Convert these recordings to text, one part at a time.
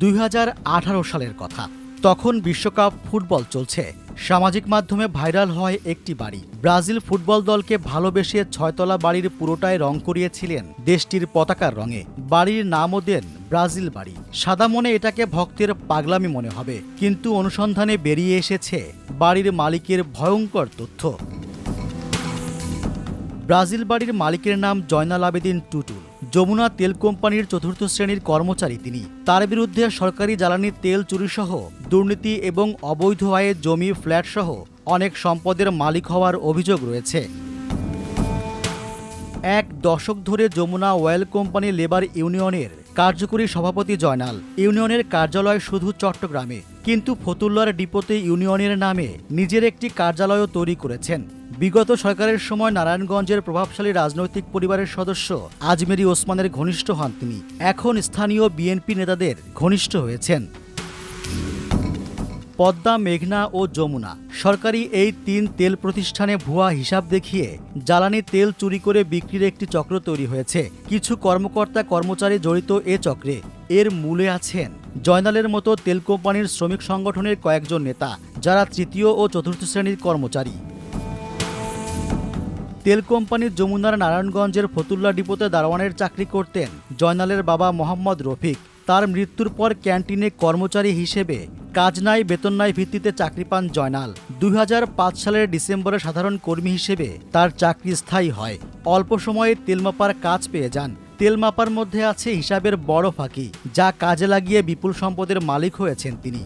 দুই হাজার আঠারো সালের কথা। তখন বিশ্বকাপ ফুটবল চলছে। সামাজিক মাধ্যমে ভাইরাল হয় একটি বাড়ি। ব্রাজিল ফুটবল দলকে ভালোবেসে ছয়তলা বাড়ির পুরোটাই রং করিয়েছিলেন দেশটির পতাকার রঙে। বাড়ির নামও দেন ব্রাজিল বাড়ি। সাদা মনে এটাকে ভক্তের পাগলামি মনে হবে, কিন্তু অনুসন্ধানে বেরিয়ে এসেছে বাড়ির মালিকের ভয়ঙ্কর তথ্য। ব্রাজিল বাড়ির মালিকের নাম জয়নাল আবেদিন টুটুল। যমুনা তেল কোম্পানির চতুর্থ শ্রেণির কর্মচারী তিনি। তার বিরুদ্ধে সরকারি জ্বালানি তেল চুরিসহ, দুর্নীতি এবং অবৈধ আয়ে জমি ফ্ল্যাট সহ অনেক সম্পদের মালিক হওয়ার অভিযোগ রয়েছে। এক দশক ধরে যমুনা অয়েল কোম্পানি লেবার ইউনিয়নের কার্যকরী সভাপতি জয়নাল। ইউনিয়নের কার্যালয় শুধু চট্টগ্রামে, কিন্তু ফতুল্লার ডিপোতে ইউনিয়নের নামে নিজের একটি কার্যালয়ও তৈরি করেছেন। বিগত সরকারের সময় নারায়ণগঞ্জের প্রভাবশালী রাজনৈতিক পরিবারের সদস্য আজমেরি ওসমানের ঘনিষ্ঠ হন তিনি। এখন স্থানীয় বিএনপি নেতাদের ঘনিষ্ঠ হয়েছেন। পদ্মা, মেঘনা ও যমুনা। সরকারি এই তিন তেল প্রতিষ্ঠানে ভুয়া হিসাব দেখিয়ে জ্বালানি তেল চুরি করে বিক্রির একটি চক্র তৈরি হয়েছে। কিছু কর্মকর্তা কর্মচারী জড়িত এ চক্রে এর মূলে আছেন। জয়নালের মতো তেল কোম্পানির শ্রমিক সংগঠনের কয়েকজন নেতা, যারা তৃতীয় ও চতুর্থ শ্রেণির কর্মচারী। তেল কোম্পানির যমুনার নারায়ণগঞ্জের ফতুল্লা ডিপোতে দারোয়ানের চাকরি করতেন জয়নালের বাবা মোহাম্মদ রফিক। তার মৃত্যুর পর ক্যান্টিনে কর্মচারী হিসেবে কাজ নাই, বেতন নাই ভিত্তিতে চাকরি পান জয়নাল। দুই হাজার পাঁচ সালের ডিসেম্বরে সাধারণ কর্মী হিসেবে তার চাকরি স্থায়ী হয়। অল্প সময়ে তেলমাপার কাজ পেয়ে যান। তেলমাপার মধ্যে আছে হিসাবের বড় ফাঁকি, যা কাজে লাগিয়ে বিপুল সম্পদের মালিক হয়েছেন তিনি।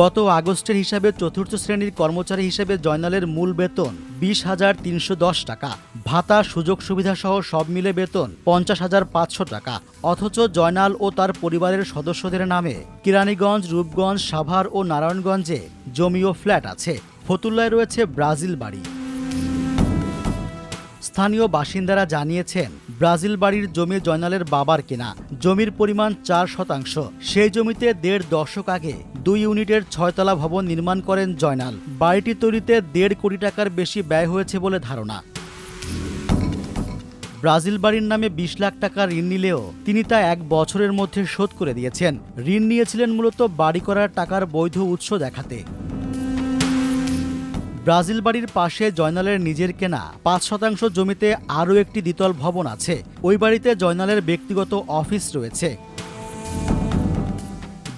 গত আগস্টের হিসাবে চতুর্থ শ্রেণির কর্মচারী হিসেবে জয়নালের মূল বেতন বিশ হাজার তিনশো দশ টাকা। ভাতা, সুযোগ সুবিধা সহ সব মিলে বেতন পঞ্চাশ হাজার পাঁচশো টাকা। অথচ জয়নাল ও তার পরিবারের সদস্যদের নামে কিরানীগঞ্জ, রূপগঞ্জ, সাভার ও নারায়ণগঞ্জে জমি ও ফ্ল্যাট আছে। ফতুল্লায় রয়েছে ব্রাজিল বাড়ি। স্থানীয় বাসিন্দারা জানিয়েছেন, ব্রাজিল বাড়ির জমি জয়নালের বাবার কেনা। জমির পরিমাণ চার শতাংশ। সেই জমিতে দেড় দশক আগে দুই ইউনিটের ছয়তলা ভবন নির্মাণ করেন জয়নাল। বাড়িটি তৈরিতে দেড় কোটি টাকার বেশি ব্যয় হয়েছে বলে ধারণা। ব্রাজিল বাড়ির নামে বিশ লাখ টাকা ঋণ নিলেও তিনি তা এক বছরের মধ্যে শোধ করে দিয়েছেন। ঋণ নিয়েছিলেন মূলত বাড়ি করার টাকার বৈধ উৎস দেখাতে। ব্রাজিল বাড়ির পাশে জয়নালের নিজের কেনা পাঁচ শতাংশ জমিতে আরও একটি দ্বিতল ভবন আছে। ওই বাড়িতে জয়নালের ব্যক্তিগত অফিস রয়েছে।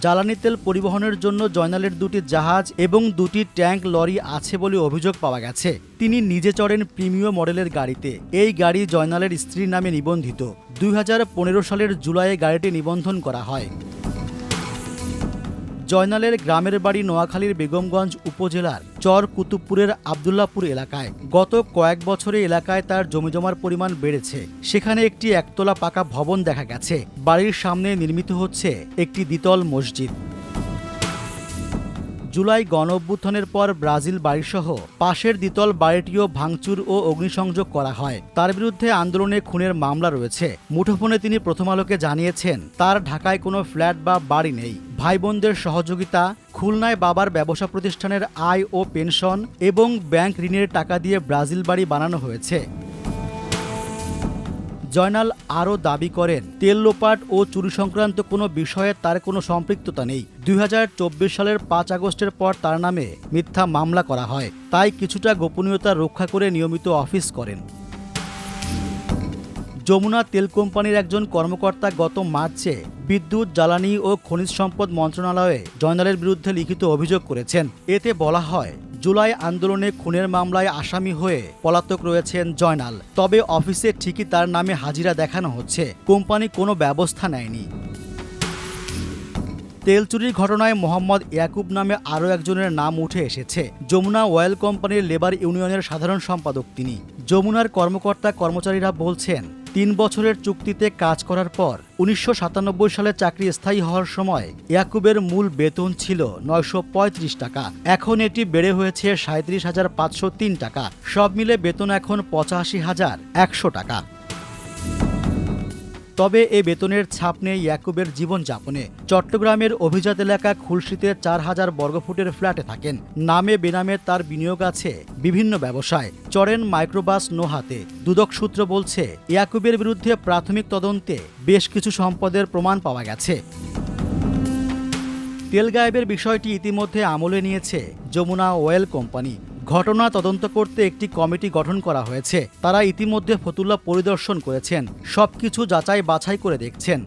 জ্বালানি তেল পরিবহনের জন্য জয়নালের দুটি জাহাজ এবং দুটি ট্যাঙ্ক লরি আছে বলে অভিযোগ পাওয়া গেছে। তিনি নিজে চড়েন প্রিমিয় মডেলের গাড়িতে। এই গাড়ি জয়নালের স্ত্রীর নামে নিবন্ধিত। দুই হাজার পনেরো সালের জুলাইয়ে গাড়িটি নিবন্ধন করা হয়। জয়নালের গ্রামের বাড়ি নোয়াখালীর বেগমগঞ্জ উপজেলার চর কুতুবপুরের আবদুল্লাপুর এলাকায়। গত কয়েক বছরে এলাকায় তার জমিজমার পরিমাণ বেড়েছে। সেখানে একটি একতলা পাকা ভবন দেখা গেছে। বাড়ির সামনে নির্মিত হচ্ছে একটি দ্বিতল মসজিদ। জুলাই গণ অভ্যুত্থানের পর ব্রাজিল বাড়িসহ পাশের দ্বিতল বাড়িটিও ভাঙচুর ও অগ্নিসংযোগ করা হয়। তার বিরুদ্ধে আন্দোলনে খুনের মামলা রয়েছে। মুঠোফোনে তিনি প্রথম আলোকে জানিয়েছেন, তার ঢাকায় কোনো ফ্ল্যাট বা বাড়ি নেই। ভাই বোনদের সহযোগিতা, খুলনায় বাবার ব্যবসা প্রতিষ্ঠানের আয় ও পেনশন এবং ব্যাংক ঋণের টাকা দিয়ে ব্রাজিল বাড়ি বানানো হয়েছে। জয়নাল আরও দাবি করেন, তেল লোপাট ও চুরি সংক্রান্ত কোনো বিষয়ে তার কোনো সম্পৃক্ততা নেই। দুই হাজার চব্বিশ সালের পাঁচ আগস্টের পর তার নামে মিথ্যা মামলা করা হয়। তাই কিছুটা গোপনীয়তা রক্ষা করে নিয়মিত অফিস করেন। যমুনা তেল কোম্পানির একজন কর্মকর্তা গত মার্চে বিদ্যুৎ, জ্বালানি ও খনিজ সম্পদ মন্ত্রণালয়ে জয়নালের বিরুদ্ধে লিখিত অভিযোগ করেছেন। এতে বলা হয় জুলাই আন্দোলনে খুনের মামলায় আসামি হয়ে পলাতক রয়েছেন জয়নাল। তবে অফিসে ঠিকই তার নামে হাজিরা দেখানো হচ্ছে। কোম্পানি কোনো ব্যবস্থা নেয়নি। তেল চুরির ঘটনায় মোহাম্মদ ইয়াকুব নামে আরও একজনের নাম উঠে এসেছে। যমুনা অয়েল কোম্পানির লেবার ইউনিয়নের সাধারণ সম্পাদক তিনি। যমুনার কর্মকর্তা কর্মচারীরা বলছেন তিন বছরের চুক্তিতে কাজ করার পর উনিশশো সাতানব্বই সালে চাকরি স্থায়ী হওয়ার সময় ইয়াকুবের মূল বেতন ছিল নয়শো পঁয়ত্রিশ টাকা। এখন এটি বেড়ে হয়েছে সাঁত্রিশ হাজার পাঁচশো টাকা। সব মিলে বেতন এখন পঁচাশি হাজার একশো টাকা। তবে এ বেতনের ছাপ নেই ইয়াকুবের জীবনযাপনে। চট্টগ্রামের অভিজাত এলাকা খুলশিতে চার হাজার বর্গফুটের ফ্ল্যাটে থাকেন। নামে বেনামে তার বিনিয়োগ আছে বিভিন্ন ব্যবসায়। চড়েন মাইক্রোবাস নোহাতে। দুদক সূত্র বলছে, ইয়াকুবের বিরুদ্ধে প্রাথমিক তদন্তে বেশ কিছু সম্পদের প্রমাণ পাওয়া গেছে। তেল গায়েবের বিষয়টি ইতিমধ্যে আমলে নিয়েছে যমুনা অয়েল কোম্পানি। ঘটনা তদন্ত করতে একটি কমিটি গঠন করা হয়েছে। তারা ইতিমধ্যে ফতুল্লা পরিদর্শন করেছেন। সবকিছু যাচাই বাছাই করে দেখছেন।